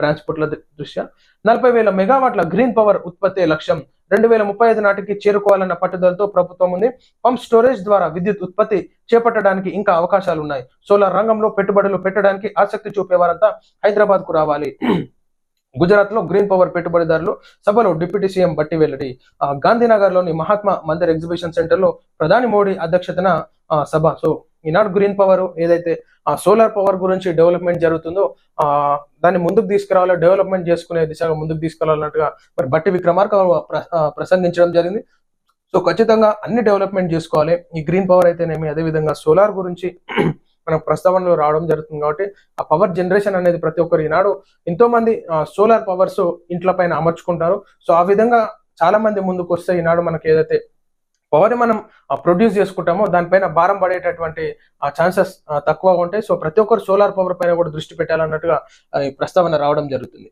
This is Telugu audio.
ట్రాన్స్పోర్ట్ల దృష్ట్యా నలభై వేల మెగావాట్ల గ్రీన్ పవర్ ఉత్పత్తి లక్ష్యం. రెండు వేల ముప్పై ఐదు నాటికి చేరుకోవాలన్న పట్టుదలతో ప్రభుత్వం ఉంది. పంప్ స్టోరేజ్ ద్వారా విద్యుత్ ఉత్పత్తి చేపట్టడానికి ఇంకా అవకాశాలు ఉన్నాయి సోలార్ రంగంలో పెట్టుబడులు పెట్టడానికి ఆసక్తి చూపేవారంతా హైదరాబాద్కు రావాలి. గుజరాత్లో గ్రీన్ పవర్ పెట్టుబడిదారులు సభలో డిప్యూటీ సీఎం బట్టి వెల్లడి. గాంధీనగర్లోని మహాత్మా మందిర్ ఎగ్జిబిషన్ సెంటర్లో ప్రధాని మోడీ అధ్యక్షతన సభ. సో ఈనాడు గ్రీన్ పవర్ ఏదైతే ఆ సోలార్ పవర్ గురించి డెవలప్మెంట్ జరుగుతుందో ఆ దాన్ని ముందుకు తీసుకురావాలి డెవలప్మెంట్ చేసుకునే దిశగా ముందుకు తీసుకురావాలన్నట్టుగా మరి బట్టి విక్రమార్క ప్ర- ప్రసంగించడం జరిగింది. సో ఖచ్చితంగా అన్ని డెవలప్మెంట్ చేసుకోవాలి. ఈ గ్రీన్ పవర్ అయితేనేమి? అదే విధంగా సోలార్ గురించి మనకు ప్రస్తావనలో రావడం జరుగుతుంది కాబట్టి ఆ పవర్ జనరేషన్ అనేది ప్రతి ఒక్కరు ఈనాడు ఎంతో మంది సోలార్ పవర్స్ ఇంట్ల పైన అమర్చుకుంటారు. సో ఆ విధంగా చాలా మంది ముందుకు వస్తే ఈనాడు మనకి ఏదైతే పవర్ మనం ప్రొడ్యూస్ చేసుకుంటామో దానిపైన భారం పడేటటువంటి ఛాన్సెస్ తక్కువగా ఉంటాయి. సో ప్రతి ఒక్కరు సోలార్ పవర్ పైన కూడా దృష్టి పెట్టాలన్నట్టుగా ఈ ప్రస్తావన రావడం జరుగుతుంది.